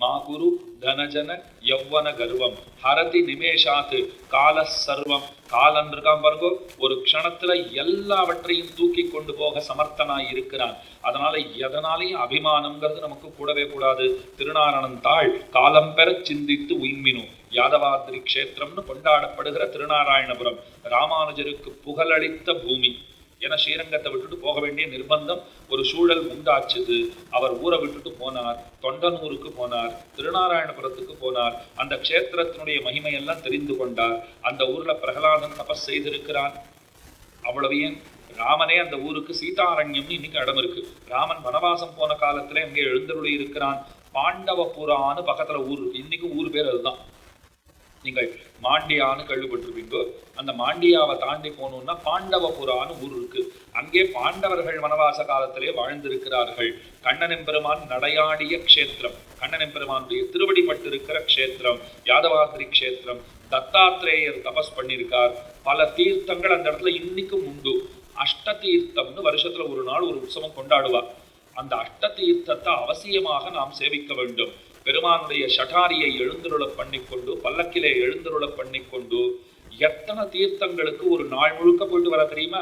மா குரு தனஜன யௌவன கர்வம் ஹரதி நிமேஷாத்து கால சர்வம் காலன் இருக்கான் பாருங்கோ ஒரு க்ஷணத்துல எல்லாவற்றையும் தூக்கி கொண்டு போக சமர்த்தனாய் இருக்கிறான். அதனால எதனாலையும் அபிமானம்ங்கிறது நமக்கு கூடவே கூடாது. திருநாரணன் தாள் காலம் பெற சிந்தித்து உய்மினும் யாதவாத்ரி க்ஷேத்திரம்னு கொண்டாடப்படுகிற திருநாராயணபுரம் ராமானுஜருக்கு புகழளித்த பூமி. என ஸ்ரீரங்கத்தை விட்டுட்டு போக வேண்டிய நிர்பந்தம் ஒரு சூழல் உண்டாச்சுது. அவர் ஊரை விட்டுட்டு போனார் தொண்டனூருக்கு போனார் திருநாராயணபுரத்துக்கு போனார். அந்த க்ஷேத்திரத்தினுடைய மகிமையெல்லாம் தெரிந்து கொண்டார். அந்த ஊரில் பிரகலாதன் தபஸ் செய்திருக்கிறான். அவ்வளவு ஏன் ராமனே அந்த ஊருக்கு சீதாரண்யம்னு இன்னைக்கு இடம் இருக்கு. ராமன் வனவாசம் போன காலத்துல இங்கே எழுந்தருளி இருக்கிறான் பாண்டவபுரான்னு பக்கத்துல ஊர் இருக்கு. இன்னைக்கு ஊர் பேர் அதுதான். நீங்கள் மாண்டியான்னு கேள்விப்பட்டிருப்பீங்கோ அந்த மாண்டியாவை தாண்டி போகணும்னா பாண்டவபுரான்னு ஊர் இருக்கு. அங்கே பாண்டவர்கள் வனவாச காலத்திலே வாழ்ந்திருக்கிறார்கள். கண்ணன் எம்பெருமான் நடையாடிய க்ஷேத்திரம். கண்ணன் எம்பெருமானுடைய திருவடிப்பட்டிருக்கிற க்ஷேத்திரம் யாதவாத்திரி க்ஷேத்திரம் தத்தாத்ரேயர் தபஸ் பண்ணியிருக்கார். பல தீர்த்தங்கள் அந்த இடத்துல இன்னைக்கும் உண்டு. அஷ்ட தீர்த்தம்னு வருஷத்துல ஒரு நாள் ஒரு உற்சவம் கொண்டாடுவார். அந்த அஷ்ட தீர்த்தத்தை அவசியமாக நாம் சேவிக்க வேண்டும். பெருமானுடைய ஷட்டாரியை எழுந்துருள பண்ணிக்கொண்டு பல்லக்கிலே எழுந்துருள பண்ணிக்கொண்டு எத்தனை தீர்த்தங்களுக்கு ஒரு நாள் முழுக்க போயிட்டு வர தெரியுமா?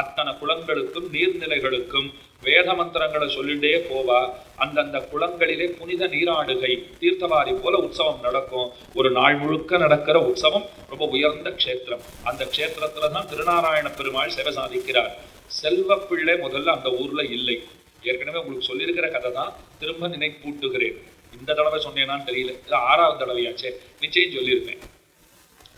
அத்தனை குளங்களுக்கும் நீர்நிலைகளுக்கும் வேத மந்திரங்களை சொல்லிட்டே போவா. அந்தந்த குளங்களிலே புனித நீராடுகை தீர்த்தவாரி போல உற்சவம் நடக்கும். ஒரு நாள் முழுக்க நடக்கிற உற்சவம் ரொம்ப உயர்ந்த க்ஷேத்திரம். அந்த க்ஷேத்திரத்துல தான் திருநாராயண பெருமாள் சேவை சாதிக்கிறார். செல்வப்பிள்ளை முதல்ல அந்த ஊர்ல இல்லை. ஏற்கனவே உங்களுக்கு சொல்லியிருக்கிற கதை தான் திரும்ப நினைப்பூட்டுகிறேன். இந்த தடவை சொன்னேனான்னு தெரியல. இது ஆறாவது தடவையாச்சே. நிச்சயம் சொல்லியிருப்பேன்.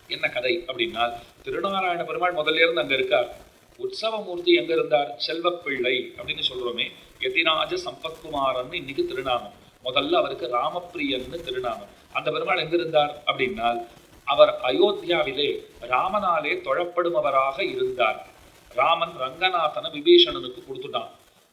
என்ன கதை அப்படின்னா திருநாராயண பெருமாள் முதல்ல இருந்து அங்க இருக்கார். உற்சவமூர்த்தி எங்க இருந்தார்? செல்வப்பிள்ளை அப்படின்னு சொல்றோமே. யதிராஜ சம்பத்குமாரன் இன்னைக்கு திருநாமம். முதல்ல அவருக்கு ராமப்பிரியன்னு திருநாமம். அந்த பெருமாள் எங்க இருந்தார் அப்படின்னா அவர் அயோத்தியாவிலே ராமனாலே தொழப்படுபவராக இருந்தார். ராமன் ரங்கநாதனை விபீஷணனுக்கு கொடுத்துட்டான்.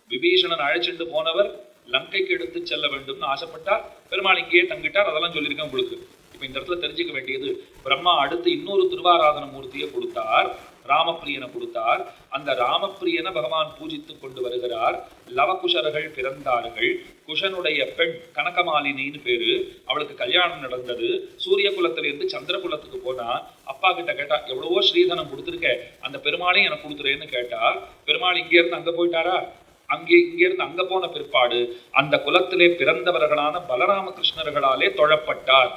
விபீஷணன் அழைச்சிட்டு போனவர் லங்கைக்கு எடுத்து செல்ல வேண்டும்னு ஆசைப்பட்டார் பெருமாள் இங்கேயே தங்கிட்டார் அதெல்லாம் சொல்லியிருக்கேன் உங்களுக்கு இப்ப இந்த இடத்துல தெரிஞ்சுக்க வேண்டியது பிரம்மா அடுத்து இன்னொரு திருவாராதன மூர்த்தியை கொடுத்தார் ராமப்பிரியனை கொடுத்தார். அந்த ராமப்பிரியனை பகவான் பூஜித்து கொண்டு வருகிறார். லவகுஷர்கள் பிறந்தார்கள். குஷனுடைய பெண் கனகமாலினின்னு பேரு. அவளுக்கு கல்யாணம் நடந்தது. சூரிய குலத்திலிருந்து சந்திர குலத்துக்கு போனா அப்பா கிட்ட கேட்டா எவ்வளவோ ஸ்ரீதனம் கொடுத்துருக்க அந்த பெருமாளையும் எனக்கு கொடுத்துறேன்னு கேட்டா பெருமாள் இங்க இருந்து அங்க போயிட்டாரா? அங்கே இங்கிருந்து அங்க போன பிற்பாடு அந்த குலத்திலே பிறந்தவர்களான பலராமகிருஷ்ணர்களாலே தொழப்பட்டார்.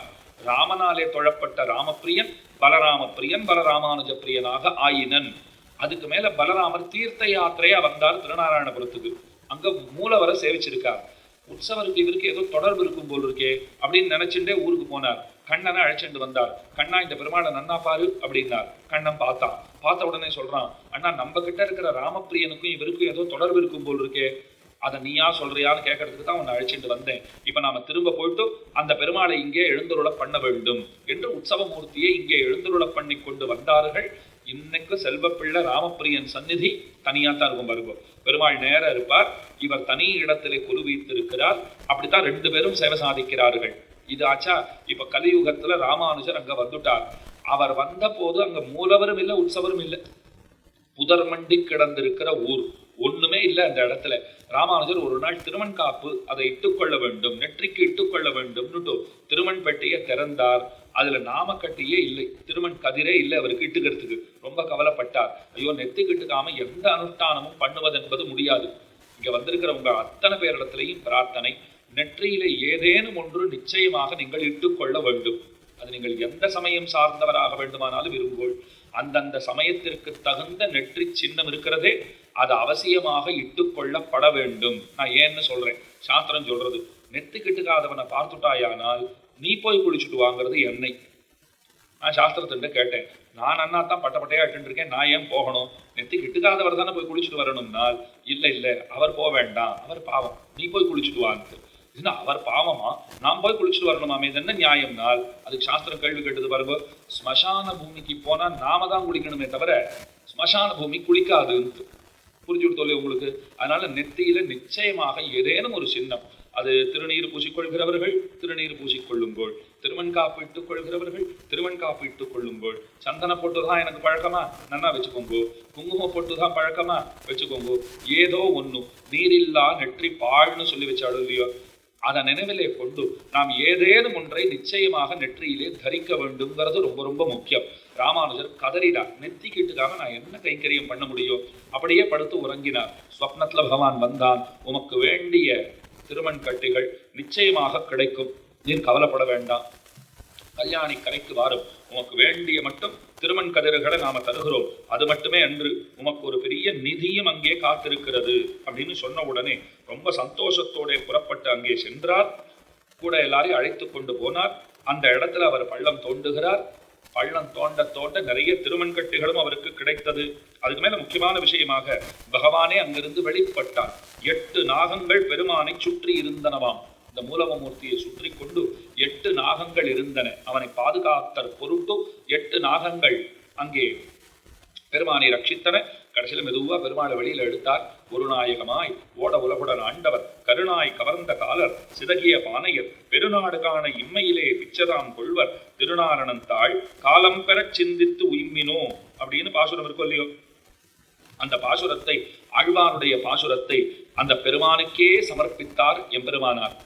ராமனாலே தொழப்பட்ட ராமப்பிரியன் பலராம பிரியன் பலராமானுஜ பிரியனாக ஆயினன். அதுக்கு மேல பலராமர் தீர்த்த யாத்திரையா வந்தார் திருநாராயணபுரத்துக்கு. அங்க மூலவரை சேவிச்சிருக்கார். உற்சவருக்கு இவருக்கு ஏதோ தொடர்பு இருக்கும் போல் இருக்கே அப்படின்னு நினைச்சுட்டே ஊருக்கு போனார். கண்ணனை அழைச்சிட்டு வந்தார். கண்ணா இந்த பெருமாளை நன்னா பாரு அப்படின்னார். கண்ணன் பார்த்தான் பார்த்த உடனே சொல்றான் அண்ணா நம்ம கிட்ட இருக்கிற ராமப்பிரியனுக்கும் இவருக்கும் ஏதோ தொடர்பு இருக்கும் போல் இருக்கே. அதை நீயா சொல்றியான்னு கேட்கறதுக்கு தான் உன்னை அழைச்சிட்டு வந்தேன். இப்ப நாம திரும்ப போயிட்டு அந்த பெருமாளை இங்கே எழுந்துருள பண்ண வேண்டும். என்று உற்சவமூர்த்தியை இங்கே எழுந்துருள பண்ணி கொண்டு வந்தார்கள். இன்னைக்கு செல்வப்பிள்ளை ராமப்பிரியன் சந்நிதி தனியா தான் இருக்கும் பாருங்க. பெருமாள் நேர இருப்பார். இவர் தனி இடத்திலே குரு இருக்கிறார் அப்படித்தான் ரெண்டு பேரும் சேவை சாதிக்கிறார்கள். இது ஆச்சா கலியுகத்தில் ராமானுஜர் அங்கே வந்துட்டார். அவர் வந்த போது அங்கே மூலவரும் இல்லை உற்சவரும் இல்லை. புதர் மண்டி கிடந்திருக்கிற ஊர். ஒண்ணுமே இல்லை அந்த இடத்துல. ராமானுஜர் ஒரு நாள் திருமண் காப்பு அதை இட்டுக்கொள்ள வேண்டும் நெற்றிக்கு இட்டுக்கொள்ள வேண்டும்னுட்டு திருமண் பெட்டியை திறந்தார். அதுல நாமக்கட்டியே இல்லை. திருமண் கதிரே இல்லை அவருக்கு இட்டுக்கிறதுக்கு. ரொம்ப கவலைப்பட்டார். ஐயோ நெத்திக்கு இட்டுக்காம எந்த அனுஷ்டானமும் பண்ணுவதென்பது முடியாது. இங்க வந்திருக்கிறவங்க அத்தனை பேரிடத்திலையும் பிரார்த்தனை. நெற்றியிலே ஏதேனும் ஒன்று நிச்சயமாக நீங்கள் இட்டுக்கொள்ள வேண்டும். அது நீங்கள் எந்த சமயம் சார்ந்தவராக வேண்டுமானாலும் விரும்புவோள் அந்தந்த சமயத்திற்கு தகுந்த நெற்றி சின்னம் இருக்கிறதே அது அவசியமாக இட்டுக்கொள்ளப்பட வேண்டும். நான் ஏன்னு சொல்றேன். சாஸ்திரம் சொல்றது நெத்து கிட்டுக்காதவனை பார்த்துட்டாயானால் நீ போய் குளிச்சுட்டு வாங்குறது என்னை. நான் சாஸ்திரத்திட்ட கேட்டேன். நான் அண்ணா தான் பட்டப்பட்டையா இருக்கேன். நான் ஏன் போகணும்? நெத்தி கிட்டுக்காதவர் தானே போய் குளிச்சுட்டு வரணும்னால் இல்லை இல்லை அவர் போக வேண்டாம் அவர் பாவம். நீ போய் குளிச்சுட்டு வாங்க. என்ன அவர் பாவமா? நாம் போய் குளிச்சுட்டு வரணுமாமே? இது என்ன நியாயம்னால் அதுக்கு சாஸ்திரம் கேள்வி கேட்டது பாருங்க. ஸ்மசான பூமிக்கு போனால் நாம தான் குளிக்கணுமே தவிர ஸ்மசான பூமி குளிக்காதுன்ட்டு. புரிஞ்சு கொடுத்தோலே உங்களுக்கு? அதனால நெத்தியில நிச்சயமாக ஏதேனும் ஒரு சின்னம். அது திருநீர் பூசிக்கொள்கிறவர்கள் திருநீர் பூசிக்கொள்ளுங்கோள். திருமண் காப்பிட்டுக் கொள்கிறவர்கள் திருமண் காப்பிட்டுக் இட்டுக் சந்தன பொட்டு தான் எனக்கு பழக்கமா? நன்னா வச்சுக்கோங்கோ. குங்கும பொட்டு தான் பழக்கமா? வச்சுக்கோங்கோ. ஏதோ ஒண்ணு. நீரில்லா நெற்றி பாழ்னு சொல்லி வச்சாலும் இல்லையோ? அதை நினைவிலே கொண்டு நாம் ஏதேனும் ஒன்றை நிச்சயமாக நெற்றியிலே தரிக்க வேண்டும்ங்கிறது ரொம்ப ரொம்ப முக்கியம். ராமானுஜர் கதறினார். நெத்திக்கிட்டுக்காக நான் என்ன கைங்கரியம் பண்ண முடியும்? அப்படியே படுத்து உறங்கினார். ஸ்வப்னத்தில் பகவான் வந்தான். உமக்கு வேண்டிய திருமண் கட்டிகள் நிச்சயமாக கிடைக்கும். நீர் கவலைப்பட வேண்டாம். கல்யாணி கரைக்கு வாரும். உமக்கு வேண்டிய மட்டும் திருமண் கதிர்களை நாம தருகிறோம். அது மட்டுமே அன்று உமக்கு ஒரு பெரிய நிதியும் அங்கே காத்திருக்கிறது அப்படின்னு சொன்ன உடனே ரொம்ப சந்தோஷத்தோட புறப்பட்டு அங்கே சென்றார். கூட எல்லாரையும் அழைத்து கொண்டு போனார். அந்த இடத்துல அவர் பள்ளம் தோண்டுகிறார். பள்ளம் தோண்ட தோண்ட நிறைய திருமண்கட்டுகளும் அவருக்கு கிடைத்தது. அதுக்கு மேல முக்கியமான விஷயமாக பகவானே அங்கிருந்து வெளிப்பட்டார். எட்டு நாகங்கள் பெருமானை சுற்றி இருந்தனவாம். அந்த மூலவமூர்த்தியை சுற்றி கொண்டு எட்டு நாகங்கள் இருந்தன. அவனை பாதுகாத்தற் பொருட்டு எட்டு நாகங்கள் அங்கே பெருமானை ரட்சித்தன. கடைசியில் மெதுவா பெருமாளை வெளியில எடுத்தார். குருநாயகமாய் ஓட உலகுடன் ஆண்டவர் கருணாய் கவர்ந்த காலர் சிதகிய பானையர் பெருநாடு காண இம்மையிலே பிச்சதாம் கொள்வர் திருநாரணன் தாள் காலம் பெறச் சிந்தித்து உய்மினோ அப்படின்னு பாசுரம் இருக்கும் இல்லையோ? அந்த பாசுரத்தை ஆழ்வாருடைய பாசுரத்தை அந்த பெருமானுக்கே சமர்ப்பித்தார் எம்பெருமானார்.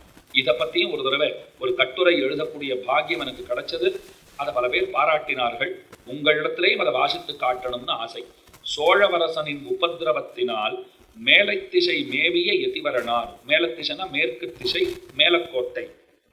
இதை பத்தியும் ஒரு தடவை ஒரு கட்டுரை எழுதக்கூடிய பாக்கியம் எனக்கு கிடைச்சது. அதை பல பேர் பாராட்டினார்கள். உங்களிடத்திலேயும் அதை வாசித்து காட்டணும்னு ஆசை. சோழவரசனின் உபதிரவத்தினால் மேலை திசை மேவிய எதிவரனார். மேலத்திசைனா மேற்கு திசை மேலக்கோட்டை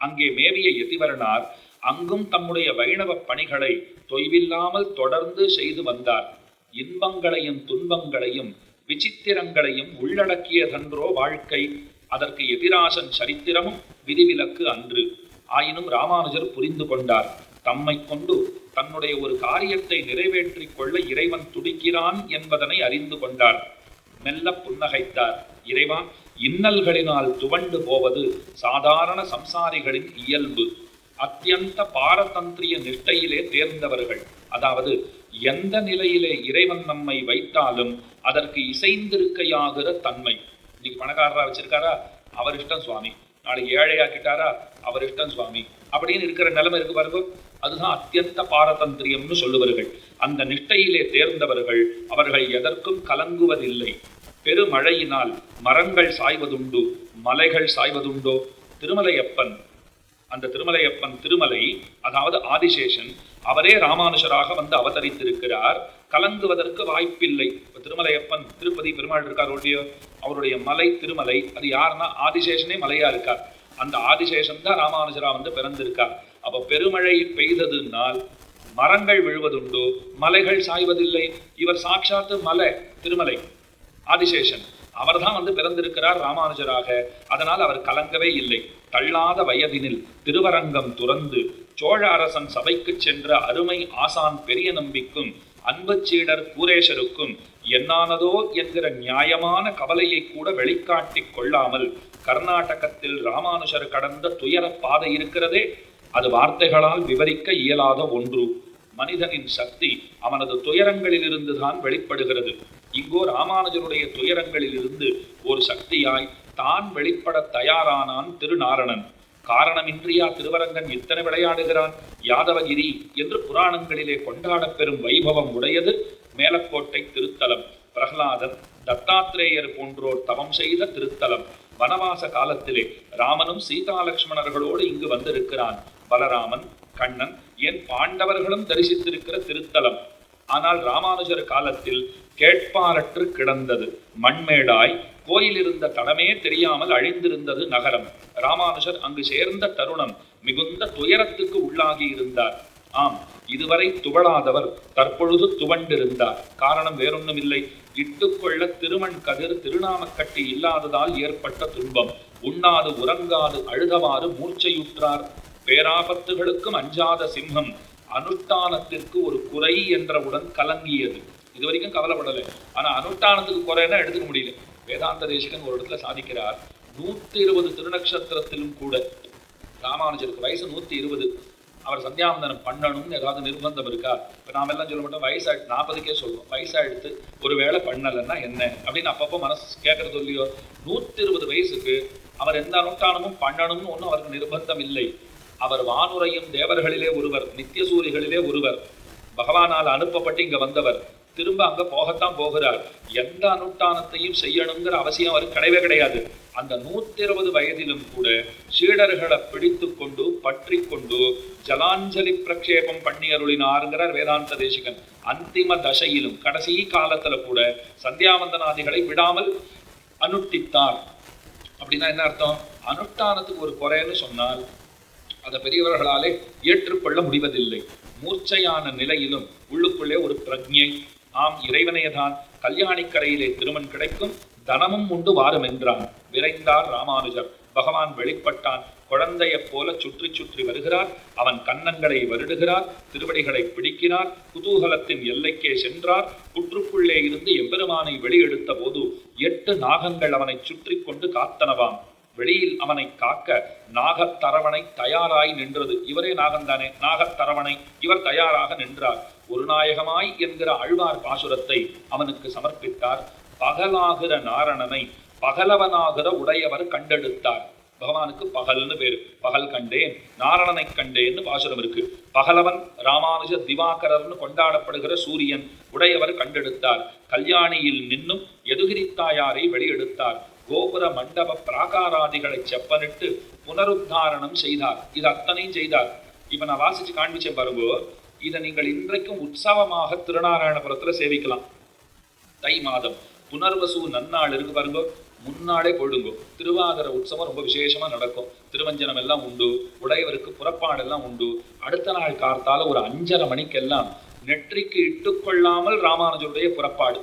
அங்கே மேவிய எதிவரனார். அங்கும் தம்முடைய வைணவ பணிகளை தொய்வில்லாமல் தொடர்ந்து செய்து வந்தார். இன்பங்களையும் துன்பங்களையும் விசித்திரங்களையும் உள்ளடக்கியதன்றோ வாழ்க்கை. அதற்கு எதிராசன் சரித்திரமும் விதிவிலக்கு அன்று. ஆயினும் ராமானுஜர் புரிந்து கொண்டார். தம்மை கொண்டு தன்னுடைய ஒரு காரியத்தை நிறைவேற்றிக் கொள்ள இறைவன் துடிக்கிறான் என்பதனை அறிந்து கொண்டார். மெல்ல புன்னகைத்தார். இறைவா இன்னல்களினால் துவண்டு போவது சாதாரண சம்சாரிகளின் இயல்பு. அத்தியந்த பாரதந்திரிய நிஷ்டையிலே தேர்ந்தவர்கள். அதாவது எந்த நிலையிலே இறைவன் நம்மை வைத்தாலும் அதற்கு இசைந்திருக்கையாகிற தன்மை. இன்னைக்கு பணக்காரரா வச்சிருக்காரா? அவர் இஷ்டம் சுவாமி. நாளைக்கு ஏழையாக்கிட்டாரா? அவர் இஷ்டம் சுவாமி. அப்படின்னு இருக்கிற நிலைமை இருக்கு பாருங்க. அதுதான் அத்தியந்த பாரதந்திரியம்னு சொல்லுவார்கள் அந்த நிஷ்டையிலே தேர்ந்தவர்கள் அவர்கள் எதற்கும் கலங்குவதில்லை. பெருமழையினால் மரங்கள் சாய்வதுண்டு மலைகள் சாய்வதுண்டோ? திருமலையப்பன் அந்த திருமலையப்பன் திருமலை அதாவது ஆதிசேஷன் அவரே ராமானுஷராக வந்து அவதரித்திருக்கிறார். கலங்குவதற்கு வாய்ப்பில்லை. இப்ப திருமலையப்பன் திருப்பதி பெருமாள் இருக்கார் அவருடைய மலை திருமலை அது யாருன்னா ஆதிசேஷனே மலையா இருக்கார். அந்த ஆதிசேஷன் தான் ராமானுஜரா வந்து பிறந்திருக்கார். அப்ப பெருமழை பெய்ததுனால் மரங்கள் விழுவதுண்டு மலைகள் சாய்வதில்லை. இவர் சாட்சாத்து மலை திருமலை ஆதிசேஷன். அவர்தான் வந்து பிறந்திருக்கிறார் ராமானுஜராக. அதனால் அவர் கலங்கவே இல்லை. தள்ளாத வயதினில் திருவரங்கம் துறந்து சோழ அரசன் சபைக்கு சென்ற அருமை ஆசான் பெரிய நம்பிக்கும் அன்பு சீடர் கூரேஷருக்கும் என்னானதோ என்கிற நியாயமான கவலையை கூட வெளிக்காட்டிக் கொள்ளாமல் கர்நாடகத்தில் ராமானுஷர் கடந்த துயர பாதை இருக்கிறதே அது வார்த்தைகளால் விவரிக்க இயலாத ஒன்று. மனிதனின் சக்தி அவனது துயரங்களிலிருந்து தான் வெளிப்படுகிறது. இங்கோ ராமானுஜருடைய துயரங்களிலிருந்து ஒரு சக்தியாய் தான் வெளிப்பட தயாரானான் திருநாரணன். காரணமின்றியா திருவரங்கன் இத்தனை விளையாடுகிறான்? யாதவகிரி என்று புராணங்களிலே கொண்டாடப்பெறும் வைபவம் உடையது. மேலக்கோட்டை திருத்தலம். பிரகலாதர் தத்தாத்திரேயர் போன்றோர் தவம் செய்த திருத்தலம். வனவாச காலத்திலே ராமனும் சீதா லக்ஷ்மணர்களோடு இங்கு வந்திருக்கிறான். பலராமன் கண்ணன் என் பாண்டவர்களும் தரிசித்திருக்கிற திருத்தலம். ஆனால் ராமானுஜர் காலத்தில் கேட்பாரற்று கிடந்தது. மண்மேடாய் கோயில் இருந்த தடமே தெரியாமல் அழிந்திருந்தது நகரம். ராமானுஜர் அங்கு சேர்ந்த தருணம் மிகுந்த துயரத்துக்கு உள்ளாகி இருந்தார். ஆம் இதுவரை துவளாதவர் தற்பொழுது துவண்டிருந்தார். காரணம் வேறொன்னுமில்லை. இட்டுக்கொள்ள திருமண் கதிர் திருநாமக்கட்டி இல்லாததால் ஏற்பட்ட துன்பம். உண்ணாது உறங்காது அழுதவாறு மூர்ச்சையுற்றார். பேராபத்துகளுக்கும் அஞ்சாத சிம்மம் அனுஷ்டானத்திற்கு ஒரு குறை என்றவுடன் கலங்கியது. இது வரைக்கும் கவலைப்படலை. ஆனா அனுஷ்டானத்துக்கு குறைன்னா எடுத்துக்க முடியல. வேதாந்த தேசிகன் ஒரு இடத்துல சாதிக்கிறார். நூத்தி இருபது திருநக்ஷத்திரத்திலும் கூட ராமானுஜருக்கு வயசு நூத்தி இருபது. அவர் சந்தியாவந்தனம் பண்ணணும்னு ஏதாவது நிர்பந்தம் இருக்கா? இப்போ நாம் எல்லாம் சொல்ல மாட்டோம் வயசாயிட்டு நாற்பதுக்கே சொல்லுவோம் வயசாயிடுத்து ஒரு வேலை பண்ணலைன்னா என்ன? அப்படின்னு அப்பப்போ மனசு கேட்கறது இல்லையோ? நூற்றி இருபது வயசுக்கு அவர் எந்த அனுஷ்டானமும் பண்ணணும்னு ஒன்றும் அவருக்கு நிர்பந்தம் இல்லை. அவர் வானுரையும் தேவர்களிலே ஒருவர் நித்திய சூரிகளிலே ஒருவர். பகவானால் அனுப்பப்பட்டு இங்கே வந்தவர். திரும்ப அங்க போகத்தான் போகிறார் எந்த அனுஷ்டானத்தையும் செய்யணுங்கிற அவசியம் அவருக்கு கிடையவே கிடையாது. அந்த நூத்தி இருபது வயதிலும் கூட சீடர்களை பிடித்து கொண்டு பற்றி கொண்டு ஜலாஞ்சலி பிரக்ஷேபம் பண்ணி அருளினாருங்கிறார் வேதாந்த தேசிகன். அந்திம தசையிலும் கடைசி காலத்துல கூட சந்தியாவந்தனாதிகளை விடாமல் அனுஷ்டித்தார். அப்படின்னா என்ன அர்த்தம்? அனுஷ்டானத்துக்கு ஒரு குறைன்னு சொன்னால் அதை பெரியவர்களாலே ஏற்றுக்கொள்ள முடிவதில்லை. மூர்ச்சையான நிலையிலும் உள்ளுக்குள்ளே ஒரு பிரஜை ஆம் இறைவனையதான் கல்யாணிக்கரையிலே திருமண் கிடைக்கும் தனமும் உண்டு வாரும் என்றான். விரைந்தார் ராமானுஜர். பகவான் வெளிப்பட்டான். குழந்தையைப் போல சுற்றி சுற்றி வருகிறார். அவன் கன்னங்களை வருடுகிறார் திருவடிகளை பிடிக்கிறார் குதூகலத்தின் எல்லைக்கே சென்றார். புற்றுக்குள்ளே இருந்து எம்பெருமானை வெளியெடுத்த போது எட்டு நாகங்கள் அவனை சுற்றி கொண்டு காத்தனவாம். வெளியில் அவனை காக்க நாகத்தரவணை தயாராய் நின்றது. இவரே நாகந்தானே நாகத்தரவணை. இவர் தயாராக நின்றார். குருநாயகமாய் என்கிற ஆழ்வார் பாசுரத்தை அவனுக்கு சமர்ப்பித்தார். பகலாகிற நாரணனை பகலவனாகிற உடையவர் கண்டெடுத்தார். பகவானுக்கு பகல்னு பேரு. பகல் கண்டேன் நாரணனை கண்டேன்னு பாசுரம் இருக்கு. பகலவன் ராமானுஜ திவாகரர்னு கொண்டாடப்படுகிற சூரியன் உடையவர் கண்டெடுத்தார். கல்யாணியில் நின்னும் எதுகிரித்தாயாரை வெளியெடுத்தார். கோபுர மண்டப பிராகாராதிகளை செப்பனிட்டு புனருத்தாரணம் செய்தார். இது அத்தனையும் செய்தார். இப்ப நான் வாசிச்சு காண்பிச்சேன் பாருங்க. இதை நீங்கள் இன்றைக்கும் உற்சவமாக திருநாராயணபுரத்தில் சேவிக்கலாம். தை மாதம் புனர்வசு நன்னாள் இருக்கு பாருங்க முன்னாலே போயிடுங்கோ திருவாதிர உற்சவம் ரொம்ப விசேஷமாக நடக்கும். திருவஞ்சனம் எல்லாம் உண்டு உடையவருக்கு புறப்பாடெல்லாம் உண்டு. அடுத்த நாள் கார்த்தால ஒரு அஞ்சரை மணிக்கெல்லாம் நெற்றிக்கு இட்டுக்கொள்ளாமல் ராமானுஜருடைய புறப்பாடு.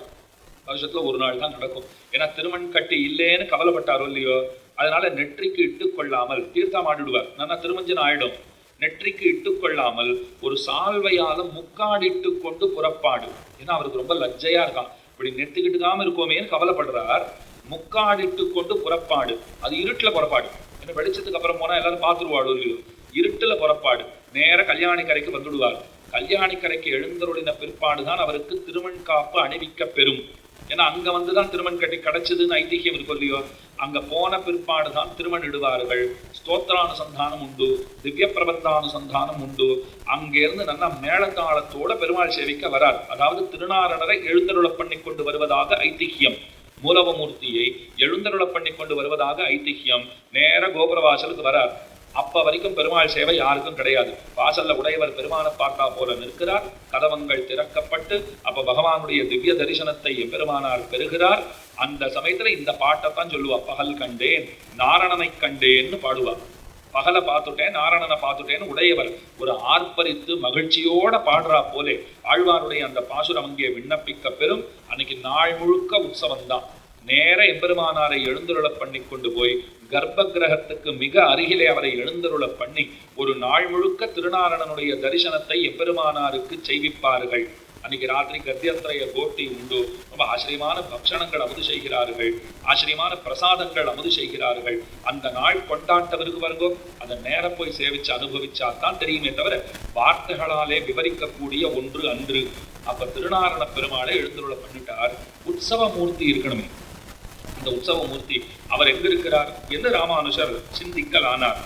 வருஷத்தில் ஒரு நாள் தான் நடக்கும். ஏன்னா திருமண் கட்டி இல்லேன்னு கவலைப்பட்டாரோ இல்லையோ அதனால நெற்றிக்கு இட்டுக்கொள்ளாமல் தீர்த்தம் ஆடிடுவார். நல்லா திருமஞ்சனம் ஆயிடும். நெற்றிக்கு இட்டுக்கொள்ளாமல் ஒரு சால்வையால் முக்காடிட்டு கொண்டு புறப்பாடு. ஏன்னா அவருக்கு ரொம்ப லஜ்ஜையா இருக்கான். இப்படி நெத்திக்கிட்டுக்காம இருக்கோமேன்னு கவலைப்படுறார். முக்காடிட்டு கொண்டு புறப்பாடு. அது இருட்டில் புறப்பாடு. ஏன்னா வெளிச்சத்துக்கு அப்புறம் போனால் எல்லாரும் பார்த்துருவாடு இல்லையோ இருட்டில் புறப்பாடு. நேர கல்யாணிக்கரைக்கு வந்துடுவார். கல்யாணிக்கரைக்கு எழுந்தருளின பிற்பாடுதான் அவருக்கு திருமண் காப்பு அணிவிக்க பெறும் ஏன்னா அங்க வந்துதான் திருமண் கட்டி கிடைச்சதுன்னு ஐதிஹியம் இருக்கும் இல்லையோ அங்க போன பிற்பாடுதான் திருமண் இடுவார்கள். ஸ்தோத்திரானுசந்தானம் உண்டு திவ்ய பிரபந்தானுசந்தானம் உண்டு. அங்கிருந்து நல்ல மேளதாளத்தோட பெருமாள் சேவிக்க வரார். அதாவது திருநாரணரை எழுந்தருள பண்ணி கொண்டு வருவதாக ஐதிஹியம் மூலவமூர்த்தியை எழுந்தருள பண்ணி கொண்டு வருவதாக ஐதிஹியம் நேர கோபுரவாசலுக்கு வரார். அப்ப வரைக்கும் பெருமாள் சேவை யாருக்கும் கிடையாது. வாசல்ல உடையவர் பெருமானை பார்த்தா போல நிற்கிறார். கதவங்கள் திறக்கப்பட்டு அப்ப பகவானுடைய திவ்ய தரிசனத்தை எம்பெருமானார் பெறுகிறார். அந்த சமயத்துல இந்த பாட்டைத்தான் சொல்லுவா பகல் கண்டேன் நாரணனை கண்டேன்னு பாடுவார் பகலை பார்த்துட்டேன் நாரணனை பார்த்துட்டேன்னு உடையவர் ஒரு ஆர்ப்பரித்து மகிழ்ச்சியோட பாடுறா போலே. ஆழ்வாருடைய அந்த பாசுரம் அங்கே விண்ணப்பிக்க பெறும். அன்னைக்கு நாள் முழுக்க உற்சவம் தான் நேர எம்பெருமானாரை எழுந்தருள பண்ணி கொண்டு போய் கர்ப்ப கிரகத்துக்கு மிக அருகிலே அவரை எழுந்தருள பண்ணி ஒரு நாள் முழுக்க திருநாரணனுடைய தரிசனத்தை எப்பெருமானாருக்கு செய்விப்பார்கள். அன்னைக்கு ராத்திரி கத்தியத்திரைய கோட்டி உண்டு. ரொம்ப ஆச்சரியமான பக்ஷணங்கள் அமுது செய்கிறார்கள். ஆச்சரியமான பிரசாதங்கள் அமுது செய்கிறார்கள். அந்த நாள் கொண்டாட்டவருக்கு வருங்கோ அந்த நேரம் போய் சேவிச்சு அனுபவிச்சா தான் தெரியுமே தவிர வார்த்தைகளாலே விவரிக்கக்கூடிய ஒன்று அன்று. அப்ப திருநாரண பெருமாளை எழுந்துள்ள பண்ணிட்டார். உற்சவ மூர்த்தி இருக்கணுமே. அந்த உற்சவ மூர்த்தி அவர் எங்கிருக்கிறார் என்று சிந்திக்கல் சிந்திக்கலானார்?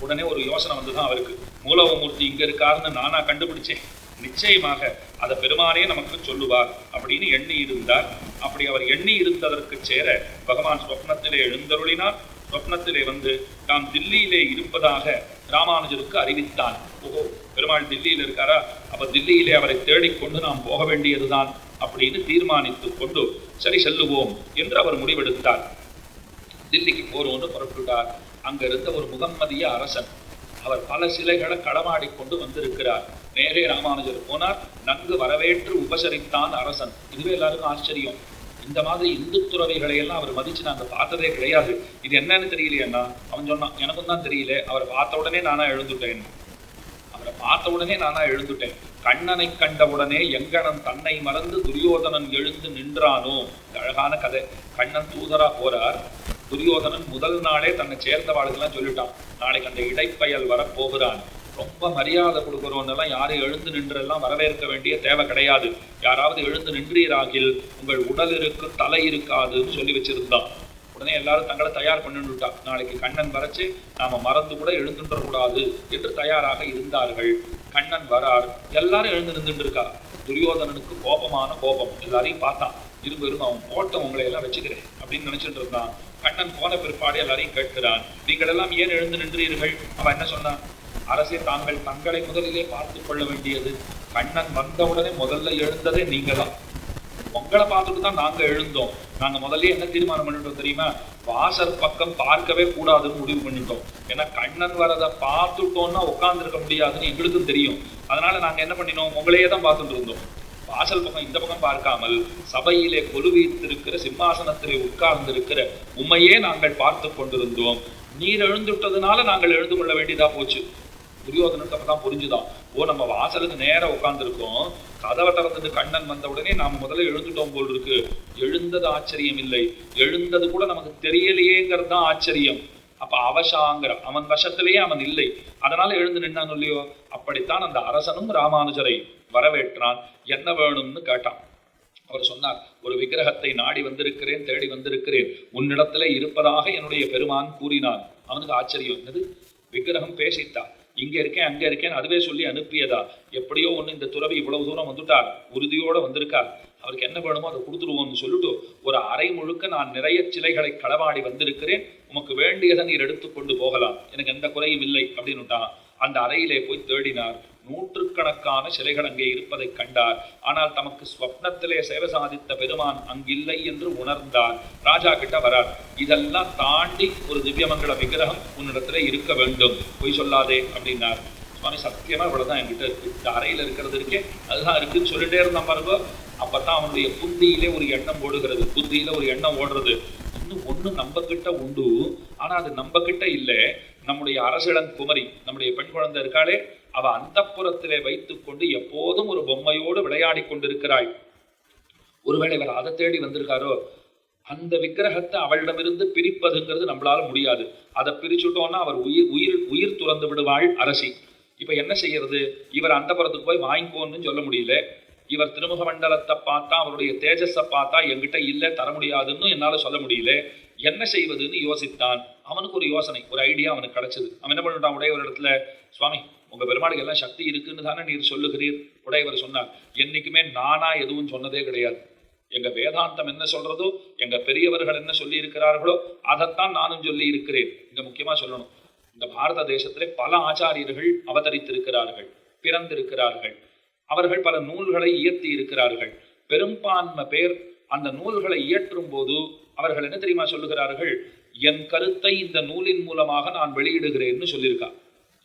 உடனே ஒரு யோசனை வந்துதான் அவருக்கு. மூலவமூர்த்தி இங்க இருக்காருன்னு நானா கண்டுபிடிச்சேன். நிச்சயமாக அதை பெருமானே நமக்கு சொல்லுவார் அப்படின்னு எண்ணி இருந்தார். அப்படி அவர் எண்ணி இருந்ததற்கு சேர பகவான் ஸ்வப்னத்திலே எழுந்தருளினார். ஸ்வப்னத்திலே வந்து தாம் தில்லியிலே இருப்பதாக ராமானுஜருக்கு அறிவித்தான் ஓஹோ பெருமாள் தில்லியில் இருக்காரா? அப்ப தில்லியிலே அவரை தேடிக்கொண்டு நாம் போக வேண்டியதுதான் அப்படின்னு தீர்மானித்துக் கொண்டு சரி செல்லுவோம் என்று அவர் முடிவெடுத்தார். தில்லிக்கு போறோம்னு புறப்பட்டுட்டார் அங்க இருந்த ஒரு முகம்மதிய அரசன் அவர் பல சிலைகளை களமாடி கொண்டு வந்திருக்கிறார். நேரே ராமானுஜர் போனார். நன்கு வரவேற்று உபசரித்தான் அரசன். இதுவே எல்லாருக்கும் ஆச்சரியம். இந்த மாதிரி இந்து துறவைகளை எல்லாம் அவர் மதிச்சு நாங்கள் பார்த்ததே கிடையாது. இது என்னன்னு தெரியலையேன்னா அவன் சொன்னான் எனக்கும் தான் தெரியல. அவரை பார்த்த உடனே நானா எழுந்துட்டேன். அவரை பார்த்த உடனே நானா எழுந்துட்டேன். கண்ணனை கண்ட உடனே எங்கனன் தன்னை மறந்து துரியோதனன் எழுந்து நின்றானோ? அழகான கதை. கண்ணன் தூதரா போறார். துரியோதனன் முதல் நாளே தன்னை சேர்ந்தவாளுக்கெல்லாம் சொல்லிட்டான். நாளைக்கு அந்த இடைப்பயல் வரப்போகிறான் ரொம்ப மரியாதை கொடுக்குறோன்னெல்லாம் யாரும் எழுந்து நின்றெல்லாம் வரவேற்க வேண்டிய தேவை கிடையாது. யாராவது எழுந்து நின்றீராகில் உங்கள் உடல் இருக்கு தலை இருக்காதுன்னு சொல்லி வச்சிருந்தான். உடனே எல்லாரும் தங்களை தயார் பண்ணிட்டுட்டா நாளைக்கு கண்ணன் வரச்சு நாம மறந்து கூட எழுந்துன்ற கூடாது என்று தயாராக இருந்தார்கள். கண்ணன் வரார். எல்லாரும் எழுந்து நின்றுட்டு இருக்கா. துரியோதனனுக்கு கோபமான கோபம். எல்லாரையும் பார்த்தான். இரும்பு அவன் போட்ட உங்களை எல்லாம் வச்சுக்கிறேன் அப்படின்னு நினைச்சிட்டு இருந்தான். கண்ணன் போன பிற்பாடு எல்லாரையும் கேட்கிறார். நீங்கள் எல்லாம் ஏன் எழுந்து நின்றீர்கள்? அவன் என்ன சொன்னான்? அரசே தாங்கள் தங்களை முதலிலே பார்த்து கொள்ள வேண்டியது. கண்ணன் வந்தவுடனே முதல்ல எழுந்ததே நீங்க தான் உங்களை பார்த்துட்டு தான் நாங்க எழுந்தோம். நாங்க முதல்ல என்ன தீர்மானம் பண்ணிட்டோம் தெரியுமா? வாசல் பக்கம் பார்க்கவே கூடாதுன்னு முடிவு பண்ணிட்டோம். ஏன்னா கண்ணன் வரதை பார்த்துட்டோம்னா உட்காந்துருக்க முடியாதுன்னு எங்களுக்கும் தெரியும். அதனால நாங்க என்ன பண்ணினோம்? உங்களையே தான் பார்த்துட்டு இருந்தோம். வாசல் பக்கம் இந்த பக்கம் பார்க்காமல் சபையிலே கொலுவீர்த்திருக்கிற சிம்மாசனத்திலே உட்கார்ந்திருக்கிற உண்மையே நாங்கள் பார்த்து கொண்டிருந்தோம். நீர் எழுந்துட்டதுனால நாங்கள் எழுந்து கொள்ள வேண்டியதா போச்சு. துரியோதனுக்கு அப்பதான் புரிஞ்சுதான். ஓ நம்ம வாசலுக்கு நேராக உட்கார்ந்துருக்கோம். கதவை திறந்துட்டு கண்ணன் வந்த உடனே நாம முதல்ல எழுந்துட்டோம் போல் இருக்கு. எழுந்தது ஆச்சரியம் இல்லை. எழுந்தது கூட நமக்கு தெரியலையேங்கிறது தான் ஆச்சரியம். அப்ப அவசாங்கிற அவன் வசத்திலேயே அவன் இல்லை. அதனால எழுந்து நின்னான் இல்லையோ? அப்படித்தான் அந்த அரசனும் ராமானுஜரை வரவேற்றான். என்ன வேணும்னு கேட்டான். அவர் சொன்னார் ஒரு விக்கிரகத்தை நாடி வந்திருக்கிறேன் தேடி வந்திருக்கிறேன். உன்னிடத்திலே இருப்பதாக என்னுடைய பெருமான் கூறினான் அவனுக்கு ஆச்சரியம் என்னது விக்கிரகம் பேசித்தான் இங்கே இருக்கேன் அங்கே இருக்கேன் அதுவே சொல்லி அனுப்பியதா? எப்படியோ ஒன்று இந்த துறவி இவ்வளவு தூரம் வந்துட்டார் உறுதியோடு வந்திருக்கார். அவருக்கு என்ன வேணுமோ அதை கொடுத்துருவோம்னு சொல்லிட்டு ஒரு அறை முழுக்க நான் நிறைய சிலைகளை களவாடி வந்திருக்கிறேன். உமக்கு வேண்டியதை நீர் எடுத்துக்கொண்டு போகலாம். எனக்கு எந்த குறையும் இல்லை அப்படின்னுட்டான். அந்த அறையிலே போய் தேடினார். நூற்றுக்கணக்கான சிலைகள் அங்கே இருப்பதை கண்டார். ஆனால் தமக்கு ஸ்வப்னத்திலே சேவை சாதித்த பெருமான் அங்கில்லை என்று உணர்ந்தார். ராஜா கிட்ட வரார் இதெல்லாம் தாண்டி ஒரு திவ்யமங்கல விக்கிரகம் உன்னிடத்துல இருக்க வேண்டும். பொய் சொல்லாதே அப்படின்னார். சுவாமி சத்தியமா இவ்வளவுதான் என்கிட்ட இருக்கு. இந்த அறையில் இருக்கிறது இருக்கே அதுதான் இருக்குன்னு சொல்லிட்டே இருந்தான் பாருங்க. அப்பதான் அவனுடைய புத்தியிலே ஒரு எண்ணம் ஓடுகிறது. புத்தியில ஒரு எண்ணம் ஓடுறது. இன்னும் ஒண்ணு நம்ம கிட்ட உண்டு. ஆனா அது நம்ம கிட்ட இல்லை. நம்முடைய அரசிளன் குமரி நம்முடைய பெண் குழந்தை இருக்காளே அவ அந்த புறத்திலே வைத்துக் கொண்டு எப்போதும் ஒரு பொம்மையோடு விளையாடி கொண்டிருக்கிறாள். ஒருவேளை இவர் அதை தேடி வந்திருக்காரோ அந்த விக்கிரகத்தை அவளிடமிருந்து பிரிப்பதுங்கிறது நம்மளால முடியாது. அதை பிரிச்சுட்டோம்னா அவர் உயிர் உயிர் உயிர் துறந்து விடுவாள் அரசி. இப்ப என்ன செய்யறது? இவர் அந்த புறத்துக்கு போய் வாங்கிக்கோன்னு சொல்ல முடியல. இவர் திருமுக மண்டலத்தை பார்த்தா அவருடைய தேஜஸை பார்த்தா என்கிட்ட இல்லை தர முடியாதுன்னு என்னால சொல்ல முடியல. என்ன செய்வதுன்னு யோசித்தான். அவனுக்கு ஒரு யோசனை ஒரு ஐடியா அவனுக்கு கிடைச்சது. அவன் என்ன பண்ணிட்டான்? உடையவர் இடத்துல சுவாமி உங்க பெருமாளுக்கு எல்லாம் சக்தி இருக்குன்னு தானே நீர் சொல்லுகிறீர்? உடையவர் சொன்னார் என்னைக்குமே நானா எதுவும் சொன்னதே கிடையாது. எங்க வேதாந்தம் என்ன சொல்றதோ எங்க பெரியவர்கள் என்ன சொல்லி இருக்கிறார்களோ அதைத்தான் நானும் சொல்லி இருக்கிறேன் இங்க முக்கியமா சொல்லணும். இந்த பாரத தேசத்திலே பல ஆச்சாரியர்கள் அவதரித்திருக்கிறார்கள் பிறந்திருக்கிறார்கள். அவர்கள் பல நூல்களை இயற்றி இருக்கிறார்கள் பெரும்பான்மை பேர் அந்த நூல்களை இயற்றும் போது அவர்கள் என்ன தெரியுமா சொல்லுகிறார்கள்? என் கருத்தை இந்த நூலின் மூலமாக நான் வெளியிடுகிறேன்னு சொல்லியிருக்கா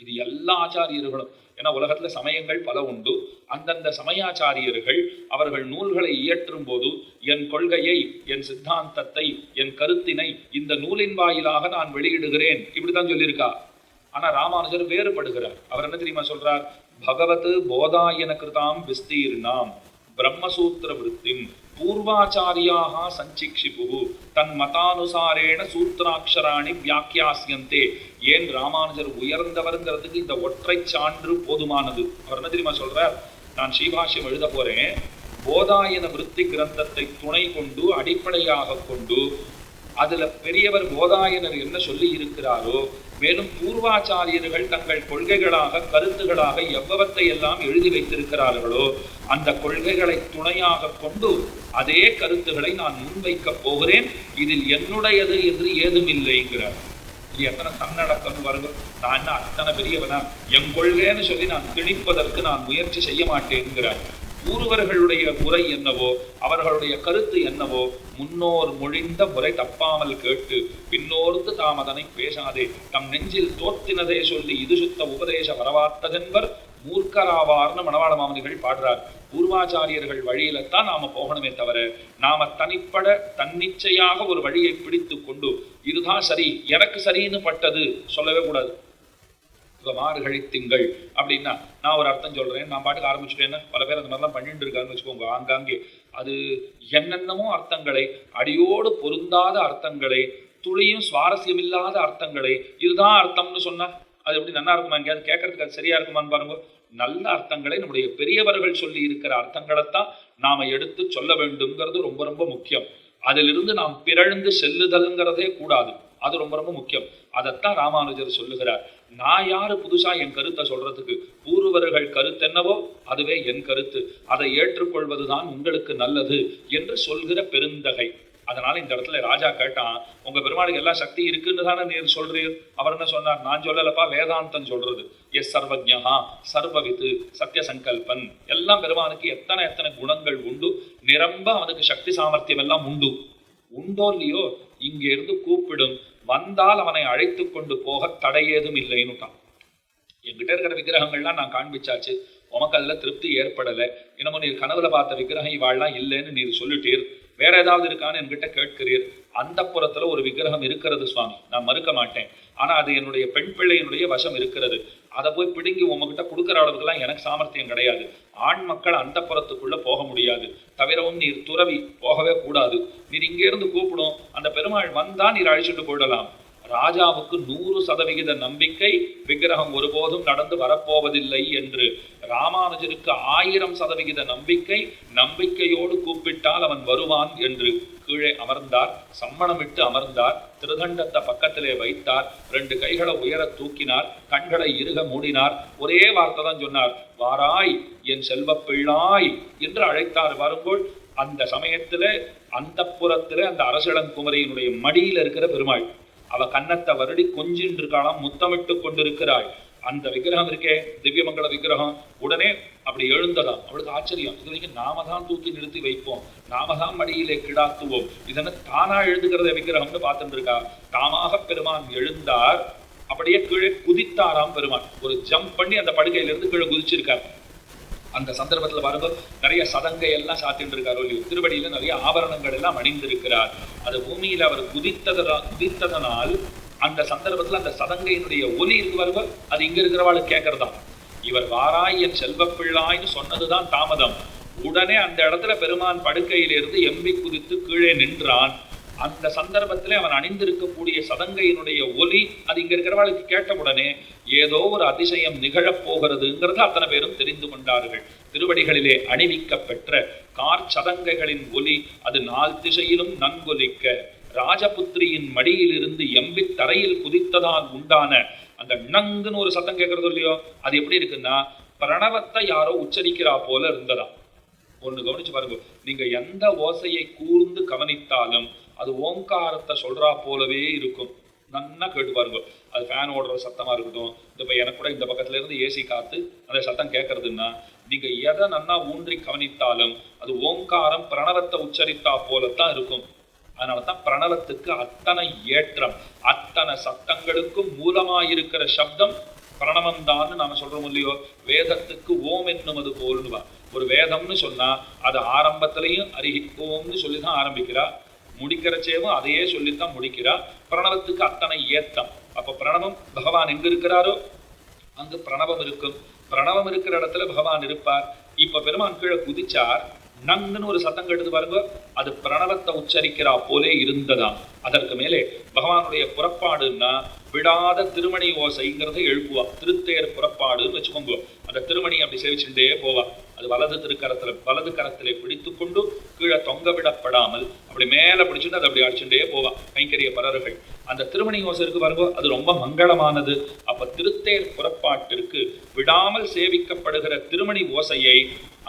இது எல்லா ஆச்சாரியர்களும். ஏன்னா உலகத்துல சமயங்கள் பல உண்டு. அந்தந்த சமயாச்சாரியர்கள் அவர்கள் நூல்களை இயற்றும் போது என் கொள்கையை என் சித்தாந்தத்தை என் கருத்தினை இந்த நூலின் வாயிலாக நான் வெளியிடுகிறேன். இப்படித்தான் சொல்லியிருக்கா ஆனா ராமானுஜர் வேறுபடுகிறார். அவர் என்ன தெரியுமா சொல்றார்? பகவத் போதாயன கிருதாம் விஸ்தீர்ணாம் பிரம்மசூத்திர விருத்தின் பூர்வாச்சாரியாக சஞ்சிக்ஷிபு தன் மதானுசாரேண சூத்திராட்சராணி வியாக்கியாசியந்தே. ஏன் ராமானுஜர் உயர்ந்தவருங்கிறதுக்கு இந்த ஒற்றை சான்று போதுமானது? அவர் என்ன தெரியுமா சொல்றார்? நான் ஸ்ரீபாஷ்யம் எழுத போறேன். போதாயன விருத்தி கிரந்தத்தை துணை கொண்டு அடிப்படையாக கொண்டு அதுல பெரியவர் போதாயனர் என்ன சொல்லி இருக்கிறாரோ மேலும் பூர்வாச்சாரியர்கள் தங்கள் கொள்கைகளாக கருத்துகளாக எவ்வளத்தை எல்லாம் எழுதி வைத்திருக்கிறார்களோ அந்த கொள்கைகளை துணையாக கொண்டு அதே கருத்துகளை நான் முன்வைக்கப் போகிறேன். இதில் என்னுடையது என்று ஏதும் இல்லைங்கிறார் இது எத்தனை தன்னடக்கம் வருங்க நான் என்ன அத்தனை பெரியவனா? என் கொள்கைன்னு சொல்லி நான் திணிப்பதற்கு நான் முயற்சி செய்ய மாட்டேங்கிறார் பூர்வர்களுடைய முறை என்னவோ அவர்களுடைய கருத்து என்னவோ முன்னோர் மொழிந்த முறை தப்பாமல் கேட்டு பின்னோர்ந்து தாம் அதனை பேசாதே. தம் நெஞ்சில் தோற்றினதே சொல்லி இது சுத்த உபதேச வரவார்த்ததென்பர் மூர்க்கராவார்னு மணவாள மாமனிகள் பாடுறார். பூர்வாச்சாரியர்கள் வழியில தான் நாம போகணுமே தவிர நாம தனிப்பட தன்னிச்சையாக ஒரு வழியை பிடித்து கொண்டு இதுதான் சரி எனக்கு சரின்னு பட்டது சொல்லவே கூடாது. இப்போ மார்கழி திங்கள் அப்படின்னா நான் ஒரு அர்த்தம் சொல்கிறேன் நான் பாட்டுக்கு ஆரம்பிச்சுட்டேன்னா பல பேர் அந்த மாதிரிலாம் பண்ணிட்டு இருக்காங்கன்னு வச்சுக்கோங்க ஆங்காங்கே. அது என்னென்னமோ அர்த்தங்களை அடியோடு பொருந்தாத அர்த்தங்களை துளியும் சுவாரஸ்யம் இல்லாத அர்த்தங்களை இதுதான் அர்த்தம்னு சொன்னால் அது எப்படி நல்லா இருக்குமா எங்கேயாவது கேட்கறதுக்கு அது சரியா இருக்குமான்னு பாருங்க. நல்ல அர்த்தங்களை நம்முடைய பெரியவர்கள் சொல்லி இருக்கிற அர்த்தங்களைத்தான் நாம் எடுத்து சொல்ல வேண்டுங்கிறது ரொம்ப ரொம்ப முக்கியம். அதிலிருந்து நாம் பிறழ்ந்து செல்லுதல்ங்கிறதே கூடாது. அது ரொம்ப ரொம்ப முக்கியம். அதைத்தான் ராமானுஜர் சொல்லுகிறார். நான் யாரு புதுசா என் கருத்தை சொல்றதுக்கு? பூர்வர்கள் கருத்தென்னவோ? அதுவே என் கருத்து. அதை ஏற்றுக்கொள்வதுதான் உங்களுக்கு நல்லது என்று சொல்கிற பெருந்தகை. அதனால இந்த இடத்துல ராஜா கேட்டான் உங்க பெருமாளுக்கு எல்லா சக்தி இருக்குன்னு தானே நீர் சொல்றீர்? அவர் என்ன சொன்னார் நான் சொல்லலப்பா வேதாந்தன் சொல்றது. எஸ் சர்வஜா சர்வவித்து சத்திய சங்கல்பன் எல்லாம் பெருமானுக்கு எத்தனை எத்தனை குணங்கள் உண்டு. நிரம்ப அவனுக்கு சக்தி சாமர்த்தியம் எல்லாம் உண்டு. உண்டோ இல்லையோ இங்க இருந்து கூப்பிடும். வந்தால் அவனை அழைத்து கொண்டு போக தடையேதும் இல்லைன்னுட்டான். என்கிட்ட இருக்கிற விக்கிரகங்கள்லாம் நான் காண்பிச்சாச்சு. உமக்கல்ல திருப்தி ஏற்படலை. என்னமோ நீர் கனவுல பார்த்த விக்கிரகம் இவாள்லாம் இல்லைன்னு நீர் சொல்லிட்டீர். வேற ஏதாவது இருக்கான்னு என்கிட்ட கேட்கிறீர். அந்த புறத்துல ஒரு விக்கிரகம் இருக்கிறது சுவாமி. நான் மறுக்க மாட்டேன். ஆனா அது என்னுடைய பெண் பிள்ளையினுடைய வசம் இருக்கிறது. அதை போய் பிடுங்கி உங்ககிட்ட கொடுக்குற அளவுக்குலாம் எனக்கு சாமர்த்தியம் கிடையாது. ஆண் மக்கள் அந்த புறத்துக்குள்ள போக முடியாது. தவிரவும் நீர் துறவி போகவே கூடாது. நீர் இங்கே இருந்து கூப்பிடும். அந்த பெருமாள் வந்தா நீர் அழிச்சுட்டு போயிடலாம். ராஜாவுக்கு நூறு சதவிகித நம்பிக்கை விக்கிரகம் ஒருபோதும் நடந்து வரப்போவதில்லை என்று. ராமானுஜருக்கு ஆயிரம் சதவிகித நம்பிக்கை நம்பிக்கையோடு கூப்பிட்டால் அவன் வருவான் என்று. கீழே அமர்ந்தார் சம்மணமிட்டு அமர்ந்தார் திருதண்டத்தை பக்கத்திலே வைத்தார் ரெண்டு கைகளை உயர தூக்கினார் கண்களை இருக மூடினார் ஒரே வார்த்தை தான் சொன்னார் வாராய் என் செல்வ பிள்ளாய் என்று அழைத்தார். வரும்போல் அந்த சமயத்தில் அந்த புறத்தில் அந்த அரசிளங்குமரியினுடைய மடியில் இருக்கிற பெருமாள் அவ கன்னத்தை வருடி கொஞ்சின்று இருக்காளாம் முத்தமிட்டு கொண்டிருக்கிறாள். அந்த விக்கிரகம் இருக்கே திவ்யமங்கல விக்கிரகம். உடனே அப்படி எழுந்ததாம். அவளுக்கு ஆச்சரியம். இது வரைக்கும் நாம தான் தூக்கி நிறுத்தி வைப்போம். நாம தான் மடியிலே கிடாத்துவோம் இதனை தானா எழுதுகிறத விக்கிரகம்னு பார்த்துட்டு இருக்கா தாமாக பெருமான் எழுந்தார். அப்படியே கீழே குதித்தாராம் பெருமான். ஒரு ஜம்ப் பண்ணி அந்த படுக்கையிலிருந்து கீழே குதிச்சிருக்கார். அந்த சந்தர்ப்பத்துல வரும்போது நிறைய சதங்கை எல்லாம் சாத்திட்டு இருக்கார் இல்லையோ. திருவடியில நிறைய ஆபரணங்கள் எல்லாம் அணிந்திருக்கிறார். அது பூமியில் அவர் குதித்ததா குதித்ததனால் அந்த சந்தர்ப்பத்துல அந்த சதங்கையினுடைய ஒலி இருக்கு வருவோம் அது இங்க இருக்கிறவாளுக்கு கேட்கறதாம் இவர் வாராய் என் செல்வப்பிள்ளாய்னு சொன்னதுதான் தாமதம். உடனே அந்த இடத்துல பெருமான் படுக்கையிலிருந்து எம்பி குதித்து கீழே நின்றான். அந்த சந்தர்ப்பத்திலே அவன் அணிந்திருக்கக்கூடிய சதங்கையினுடைய ஒலி அது இங்க இருக்கிறவளுக்கு கேட்ட உடனே ஏதோ ஒரு அதிசயம் நிகழப்போகிறதுங்கிறது அத்தனை பேரும் தெரிந்து கொண்டார்கள். திருவடிகளிலே அணிவிக்க பெற்ற கார் சதங்கைகளின் ஒலி அது நால் திசையிலும் நன்கொலிக்க ராஜபுத்திரியின் மடியிலிருந்து எம்பி தரையில் குதித்ததால் உண்டான அந்த நங்குன்னு ஒரு சத்தம் கேட்கறது இல்லையோ? அது எப்படி இருக்குன்னா பிரணவத்தை யாரோ உச்சரிக்கிறா போல இருந்ததா ஒண்ணு கவனிச்சு பாருங்க. நீங்க எந்த ஓசையை கூர்ந்து கவனித்தாலும் அது ஓங்காரத்தை சொல்கிறா போலவே இருக்கும். நன்னா கேட்டு பாருங்க அது ஃபேன் ஓடுற சத்தமாக இருக்கட்டும். இப்போ எனக்கு கூட இந்த பக்கத்துலேருந்து ஏசி காற்று அந்த சத்தம் கேட்கறதுன்னா நீங்கள் எதை நன்னா ஊன்றி கவனித்தாலும் அது ஓங்காரம் பிரணவத்தை உச்சரித்தா போலத்தான் இருக்கும். அதனால தான் பிரணவத்துக்கு அத்தனை ஏற்றம் அத்தனை சத்தங்களுக்கும் மூலமாயிருக்கிற சப்தம் பிரணவம்தான்னு நாம் சொல்கிறோம் இல்லையோ? வேதத்துக்கு ஓம் என்னும் போல்னுவா ஒரு வேதம்னு சொன்னால் அது ஆரம்பத்திலையும் அருகி ஓம்னு சொல்லி தான் ஆரம்பிக்கிறா. முடிக்கிறச்சேவும் அதையே சொல்லித்தான் முடிக்கிறா பிரணவத்துக்கு அத்தனை ஏத்தம். அப்ப பிரணவம் பகவான் எங்க இருக்கிறாரோ? அங்கு பிரணவம் இருக்கும். பிரணவம் இருக்கிற இடத்துல பகவான் இருப்பார். இப்ப பெருமான் கீழே குதிச்சார். நங்குன்னு ஒரு சத்தம் கெடுத்து பாருங்க. அது பிரணவத்தை உச்சரிக்கிறா போலே இருந்ததாம். அதற்கு மேலே பகவானுடைய புறப்பாடுன்னா விடாத திருமணி ஓசைங்கிறத எழுப்புவா திருத்தேர் புறப்பாடுன்னு வச்சுக்கோங்க. அந்த திருமணி அப்படி சேவிச்சுட்டே போவா அது வலது திருக்கரத்தில் வலது கரத்திலே பிடித்து கொண்டு கீழே தொங்க விடப்படாமல் அப்படி மேலே பிடிச்சிட்டு அது அப்படி அடிச்சுட்டே போவான் கைங்கரிய பரர்கள் அந்த திருமணி யோசருக்கு இருக்கு அது ரொம்ப மங்களமானது. அப்ப திருத்தேர் புறப்பாட்டிற்கு விடாமல் சேவிக்கப்படுகிற திருமணி ஓசையை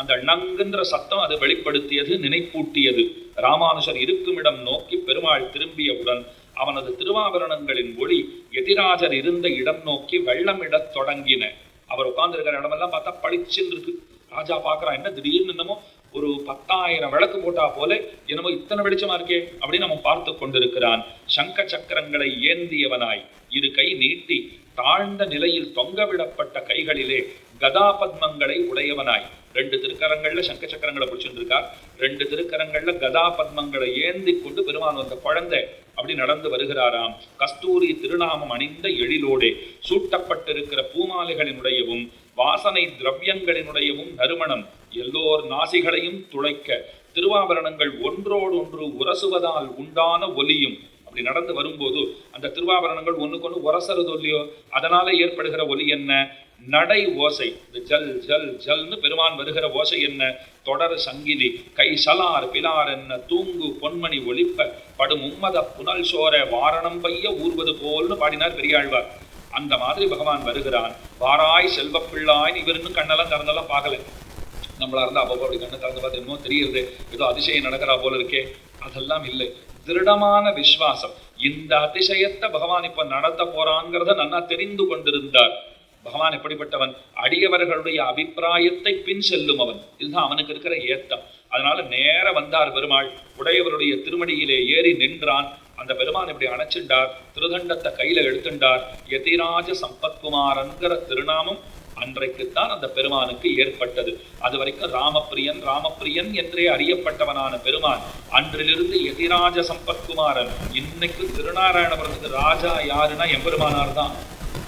அந்த நங்குன்ற சத்தம் அது வெளிப்படுத்தியது நினைப்பூட்டியது. ராமானுஷர் இருக்குமிடம் நோக்கி பெருமாள் திரும்பியவுடன் அவனது திருவாபரணங்களின் ஒளி எதிராஜர் இருந்த இடம் நோக்கி வெள்ளமிடத் தொடங்கின. அவர் உட்கார்ந்திருக்கிற இடமெல்லாம் பார்த்தா பளிச்சுன்னு இருக்கு ராஜா பார்க்குறான் என்ன திடீர்னு என்னமோ ஒரு பத்தாயிரம் விளக்கு போட்டா போல என்னமோ இத்தனை வெளிச்சமா இருக்கே அப்படின்னு நம்ம பார்த்து கொண்டிருக்கிறான். சங்க சக்கரங்களை ஏந்தியவனாய் இரு கை நீட்டி தாழ்ந்த நிலையில் தொங்கவிடப்பட்ட கைகளிலே கதா பத்மங்களை உடையவனாய். ரெண்டு திருக்கரங்கள்ல சங்க சக்கரங்களை பிடிச்சிருந்திருக்கார் ரெண்டு திருக்கரங்கள்ல கதா பத்மங்களை ஏந்தி கொண்டு பெருமான் வந்த குழந்தை அப்படி நடந்து வருகிறாராம். கஸ்தூரி திருநாமம் அணிந்த எழிலோடே. சூட்டப்பட்டிருக்கிற பூமாலைகளினுடையவும் வாசனை திரவியங்களினுடையவும் நறுமணம் எல்லோர் நாசிகளையும் துளைக்க திருவாபரணங்கள் ஒன்றோடொன்று உரசுவதால் உண்டான ஒலியும். அப்படி நடந்து வரும்போது அந்த திருவாபரணங்கள் ஒண்ணுக்கொன்று உரசறது இல்லையோ அதனால ஏற்படுகிற ஒலி என்ன? நடை ஓசை. இந்த ஜல் ஜல் ஜல்னு பெருமான் வருகிற ஓசை என்ன? தொடர் சங்கிலி கை சலார் பிலார் என்ன? தூங்கு பொன்மணி ஒளிப்ப படும் உம்மத புனல் சோர வாரணம் பைய ஊர்வது போல்னு பாடினார் பெரியாழ்வார். அந்த மாதிரி பகவான் வருகிறான். வாராய் செல்வப்பிள்ளாய் இவர் இன்னும் கண்ணெல்லாம் திறந்தெல்லாம் பார்க்கல. நம்மளா இருந்தா அப்பப்போ அப்படி கண்ணை திறந்து பார்த்து என்னமோ தெரியுது. ஏதோ அதிசயம் நடக்கிறா போல இருக்கே. அதெல்லாம் இல்லை. திருடமான விசுவாசம் இந்த அதிசயத்தை பகவான் இப்ப நடத்த போறாங்கிறத நன்னா தெரிந்து கொண்டிருந்தார். பகவான் எப்படிப்பட்டவன்? அடியவர்களுடைய அபிப்பிராயத்தை பின் செல்லும் அவன். இதுதான் அவனுக்கு இருக்கிற ஏத்தம். அதனால நேர வந்தார் பெருமாள். உடையவருடைய திருமடியிலே ஏறி நின்றான். அந்த பெருமான் இப்படி அணைச்சிண்டார் திருதண்டத்தை கையில எடுத்துண்டார் யதிராஜ சம்பத்குமாரன்கிற திருநாமம் அன்றைக்குத்தான் அந்த பெருமானுக்கு ஏற்பட்டது. அது வரைக்கும் ராமப்பிரியன் ராமப்பிரியன் என்றே அறியப்பட்டவனான பெருமான். அன்றிலிருந்து எதிராஜ சம்பத்குமாரன். இன்னைக்கு திருநாராயணபுரத்துக்கு ராஜா யாருன்னா எம்பெருமானார் தான்.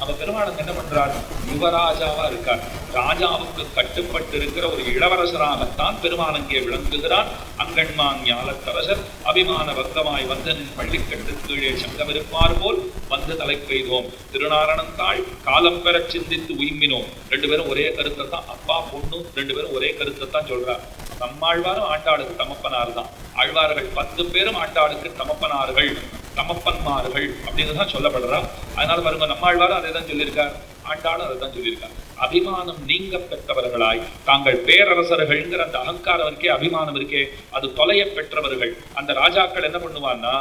அவ பெருமாளுக்கு என்ன பண்றார்? யுவராஜாவா இருக்கார். ராஜாவுக்கு கட்டுப்பட்டு இருக்கிற ஒரு இளவரசராகத்தான் பெருமான் விளங்குகிறார். அங்கன்மான் ஞாலத்தரசர் அபிமான பக்தமாய் வந்தனின் பள்ளிக்கட்டு கீழே சங்கமிருப்பார் போல் வந்து தலை பெய்தோம். திருநாரணந்தாள் காலம் பெறச் சிந்தித்து உயிமினோம். ரெண்டு பேரும் ஒரே கருத்தை தான் அப்பா பொண்ணு ரெண்டு பேரும் ஒரே கருத்தை தான் சொல்றார். நம்மாழ்வாரும் ஆண்டாளுக்கு தமப்பனார் தான். ஆழ்வார்கள் பத்து பேரும் ஆண்டாளுக்கு தமப்பனார்கள். தமப்பன்மார்கள் அப்படின்னு தான் சொல்லப்படுறா அதனால பாருங்க நம்மாழ்வாரும் அதை தான் சொல்லியிருக்கார். ஆண்டாளும் அதை தான் சொல்லியிருக்கார். அபிமானம் நீங்க பெற்றவர்களாய் தாங்கள் பேரரசர்கள்ங்கிற அந்த அகங்காரம் இருக்கே அபிமானம் இருக்கே அது தொலைய பெற்றவர்கள். அந்த ராஜாக்கள் என்ன பண்ணுவான்னா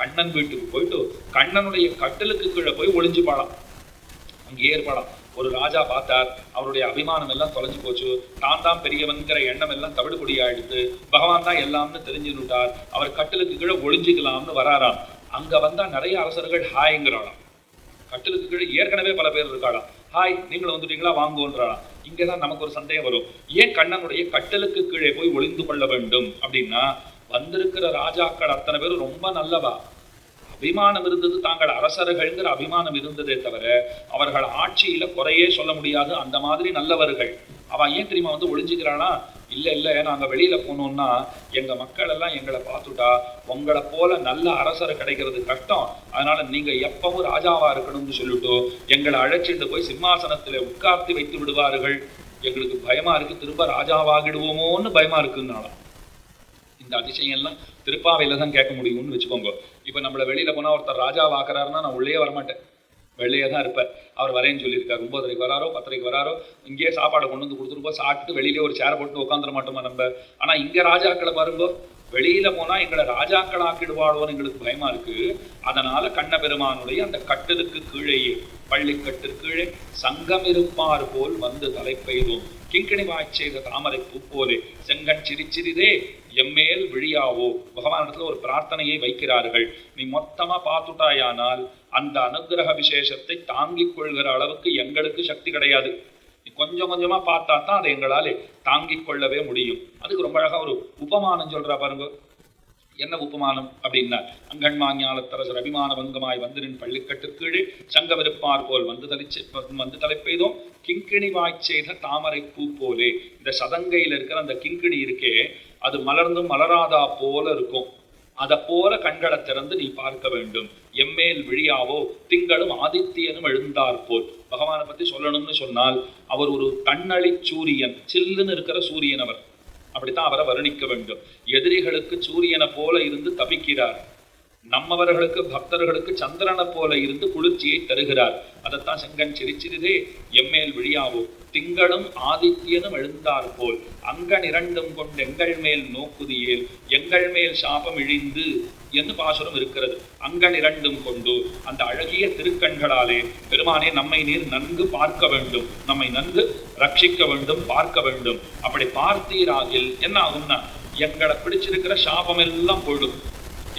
கண்ணன் வீட்டுக்கு போயிட்டு கண்ணனுடைய கட்டலுக்கு கீழே போய் ஒளிஞ்சு பாலாம். அங்கே ஏற்படாம் ஒரு ராஜா பார்த்தார் அவருடைய அபிமானம் எல்லாம் தொலைஞ்சு போச்சு. தான் தான் பெரியவன்கிற எண்ணம் எல்லாம் தவிடுபொடியாயிடுத்து பகவான் தான் எல்லாம்னு தெரிஞ்சுட்டார் அவர் கட்டலுக்கு கீழே ஒளிஞ்சுக்கலாம்னு வராராம். அங்கே வந்தால் நிறைய அரசர்கள் ஹாய்ங்கிறாளாம் கட்டிலுக்கு கீழே ஏற்கனவே பல பேர் இருக்காளாம். ஹாய் நீங்களும் வந்துட்டீங்களா? வாங்குவோன்றாளாம். இங்கதான் நமக்கு ஒரு சந்தேகம் வரும். ஏன் கண்ணனுடைய கட்டலுக்கு கீழே போய் ஒளிந்து கொள்ள வேண்டும்? அப்படின்னா வந்திருக்கிற ராஜாக்கள் அத்தனை பேரும் ரொம்ப நல்லவா? அபிமானம் இருந்தது தாங்கள் அரசர்கள்ங்கிற அபிமானம் இருந்ததே தவிர அவர்கள் ஆட்சியில் குறையே சொல்ல முடியாது. அந்த மாதிரி நல்லவர்கள். அவன் ஏன் தெரியுமா வந்து ஒளிஞ்சுக்கிறானா? இல்லை இல்லை நாங்கள் வெளியில் போனோம்னா எங்கள் மக்கள் எல்லாம் எங்களை பார்த்துட்டா உங்களை போல நல்ல அரசர் கிடைக்கிறது கஷ்டம். அதனால நீங்கள் எப்பவும் ராஜாவாக இருக்கணும்னு சொல்லிட்டு எங்களை அழைச்சிட்டு போய் சிம்மாசனத்தில் உட்கார்த்தி வைத்து விடுவார்கள். எங்களுக்கு பயமாக இருக்குது திரும்ப ராஜாவாகிடுவோமோன்னு பயமாக இருக்குன்னாலாம் இந்த அதிசயம் எல்லாம் தான் கேட்க முடியும்னு வச்சுக்கோங்க. இப்போ நம்மளை வெளியில் போனால் ஒருத்தர் ராஜாவாக்குறாருன்னா நான் உள்ளே வரமாட்டேன். வெளியே தான் இருப்பார் அவர் வரேன்னு சொல்லியிருக்காரு. ஒம்பதரைக்கு வராரோ பத்தரைக்கு வராரோ இங்கேயே சாப்பாடு கொண்டு வந்து கொடுத்துருப்போம் சாப்பிட்டு வெளியிலே ஒரு சேரை போட்டு உட்காந்துட மாட்டோமா நம்ம? ஆனால் இங்கே ராஜாக்களை பாருங்க வெளியில் போனால் எங்களை ராஜாக்கள் ஆக்கிடுவாளோன்னு எங்களுக்கு பயமாக இருக்குது அதனால் கண்ண பெருமானுடைய அந்த கட்டலுக்கு கீழேயே பள்ளிக்கட்டு கீழே சங்கம் இருப்பார் போல் வந்து தலை பெய்தோம் கிங்கிணி செய்த தாமரை பூ போலே செங்கன் சிரிச்சிரிதே எம்மேல் விழியாவோ? பகவானிடத்துல ஒரு பிரார்த்தனையை வைக்கிறார்கள். நீ மொத்தமா பார்த்துட்டாயானால் அந்த அனுகிரக விசேஷத்தை தாங்கிக் கொள்கிற அளவுக்கு எங்களுக்கு சக்தி கிடையாது. நீ கொஞ்சம் கொஞ்சமா பார்த்தா தான் அதை எங்களாலே தாங்கிக் கொள்ளவே முடியும். அதுக்கு ரொம்ப அழகா ஒரு உபமானம் சொல்றா பாருங்க. என்ன உபமானம் அப்படின்னா அங்கன்மாஞாலத்தரசர் அபிமான வங்கமாய் வந்து நின் பள்ளிக்கட்டு கீழே போல் வந்து தலிச்சு வந்து தலைப்பெய்தோம். கிங்கிணி வாய்ச்சேத தாமரை பூ போலே. இந்த சதங்கையில் இருக்கிற அந்த கிங்கிணி இருக்கே அது மலர்ந்தும் மலராதா போல இருக்கும். அதை போல கண்களை திறந்து நீ பார்க்க வேண்டும். எம்மேல் விழியாவோ திங்களும் ஆதித்யனும் எழுந்தார் போல். பகவானை பத்தி சொல்லணும்னு சொன்னால் அவர் ஒரு தன்னழி சூரியன் சில்லுன்னு இருக்கிற சூரியன் அவர். அப்படித்தான் அவரை வர்ணிக்க வேண்டும். எதிரிகளுக்கு சூரியனை போல இருந்து தப்பிக்கிறார் நம்மவர்களுக்கு பக்தர்களுக்கு சந்திரனை போல இருந்து குளிர்ச்சியை தருகிறார். அதைத்தான் செங்கன் சிரிச்சிருதே எம்மேல் விழியாவோ? திங்களும் ஆதித்யனும் எழுந்தார் போல். அங்கன் இரண்டும் கொண்டு எங்கள் மேல் நோக்குதியேல் எங்கள் மேல் சாபம் இழிந்து என்று பாசுரம் இருக்கிறது. அங்கன் இரண்டும் கொண்டு அந்த அழகிய திருக்கண்களாலே பெருமானே நம்மை நீர் நன்கு பார்க்க வேண்டும். நம்மை நன்கு ரட்சிக்க வேண்டும் பார்க்க வேண்டும். அப்படி பார்த்தீராகில் என்ன ஆகும்னா எங்களை பிடிச்சிருக்கிற சாபம் எல்லாம் போயிடும்.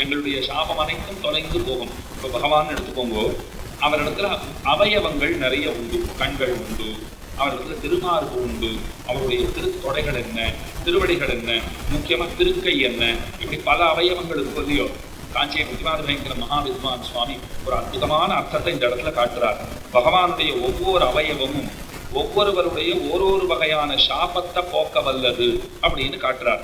எங்களுடைய சாபம் அனைத்தும் தொலைந்து போகும். இப்போ பகவான் எடுத்துக்கோங்க அவரிடத்துல அவயவங்கள் நிறைய உண்டு கண்கள் உண்டு அவரிடத்துல திருமார்பு உண்டு அவருடைய திருத்தொடைகள் என்ன திருவடிகள் என்ன முக்கியமா திருக்கை என்ன இப்படி பல அவயவங்கள் இருக்கு காஞ்சியை புத்திவாத பயங்கர மகாவித்வான் சுவாமி ஒரு அற்புதமான அர்த்தத்தை இந்த இடத்துல காட்டுறார். பகவானுடைய ஒவ்வொரு அவயவமும் ஒவ்வொருவருடைய ஓரொரு வகையான சாபத்தை போக்க வல்லது அப்படின்னு காட்டுறார்.